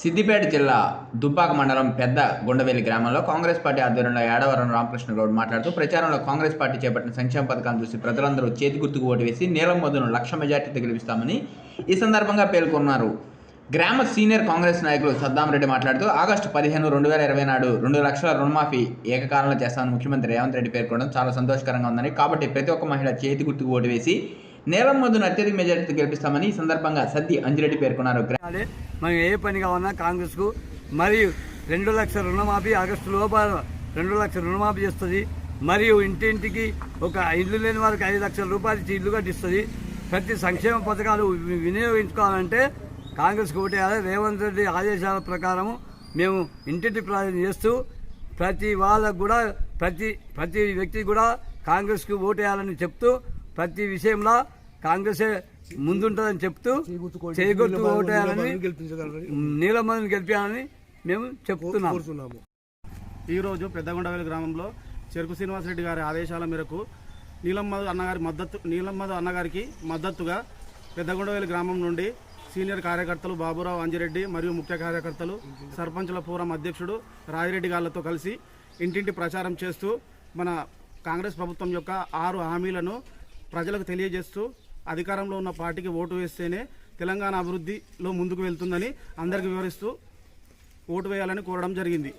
సిద్దిపేట జిల్లా దుబ్బాక మండలం పెద్ద గుండవెల్లి గ్రామంలో కాంగ్రెస్ పార్టీ ఆధ్వర్యంలో ఏడవరం రామకృష్ణ గౌడ్ మాట్లాడుతూ ప్రచారంలో కాంగ్రెస్ పార్టీ చేపట్టిన సంక్షేమ పథకాలను చూసి ప్రజలందరూ చేతి గుర్తుకు ఓటు వేసి నీలం మధును లక్ష మెజార్టీతో గెలిపిస్తామని ఈ సందర్భంగా పేర్కొన్నారు. గ్రామ సీనియర్ కాంగ్రెస్ నాయకులు సద్దాంరెడ్డి మాట్లాడుతూ ఆగస్టు పదిహేను రెండు వేల ఇరవై నాడు రెండు లక్షల రుణమాఫీ ఏకకాలంలో చేస్తామని ముఖ్యమంత్రి రేవంత్ రెడ్డి పేర్కొనడం చాలా సంతోషకరంగా ఉందని. కాబట్టి ప్రతి ఒక్క మహిళ చేతి గుర్తుకు ఓటు వేసి నేలం మధును అత్యధిక మెజార్టీతో గెలిపిస్తామని ఈ సందర్భంగా సద్ది అంజిరెడ్డి పేర్కొన్నారు. మనం ఏ పని కావాలన్నా కాంగ్రెస్కు మరియు రెండు లక్షల రుణమాఫీ ఆగస్టు లోపల రెండు లక్షల రుణమాఫీ చేస్తుంది మరియు ఇంటింటికి ఒక ఇల్లు లేని వారికి ఐదు లక్షల రూపాయలు ఇచ్చి ఇల్లు కట్టిస్తుంది. ప్రతి సంక్షేమ పథకాలు వినియోగించుకోవాలంటే కాంగ్రెస్కి ఓటేయాలి రేవంత్ రెడ్డి ఆదేశాల ప్రకారము మేము ఇంటింటి ప్రార్థన చేస్తూ ప్రతి వాళ్ళకు కూడా ప్రతి ప్రతి వ్యక్తి కూడా కాంగ్రెస్కి ఓటేయాలని చెప్తూ ప్రతి విషయంలో కాంగ్రెసే ముందుంటుందని చెప్తూ చేయగొట్టు ఓటేయాలని నీలమ్మని గెలిపించాలని మేము చెప్తున్నాము ఈరోజు పెద్దగొండవేలి గ్రామంలో చెరుకు శ్రీనివాసరెడ్డి గారి ఆదేశాల మేరకు నీలమ్మధు అన్నగారి మద్దతు నీలమ్మధు అన్నగారికి మద్దతుగా పెద్దగొండవేలి గ్రామం నుండి సీనియర్ కార్యకర్తలు బాబురావు అంజిరెడ్డి మరియు ముఖ్య కార్యకర్తలు సర్పంచుల ఫోరం అధ్యక్షుడు రాజిరెడ్డి గారితో కలిసి ఇంటింటి ప్రచారం చేస్తూ మన కాంగ్రెస్ ప్రభుత్వం యొక్క ఆరు హామీలను ప్రజలకు తెలియజేస్తూ అధికారంలో ఉన్న పార్టీకి ఓటు వేస్తేనే తెలంగాణ అభివృద్ధిలో ముందుకు వెళ్తుందని అందరికీ వివరిస్తూ ఓటు వేయాలని కోరడం జరిగింది.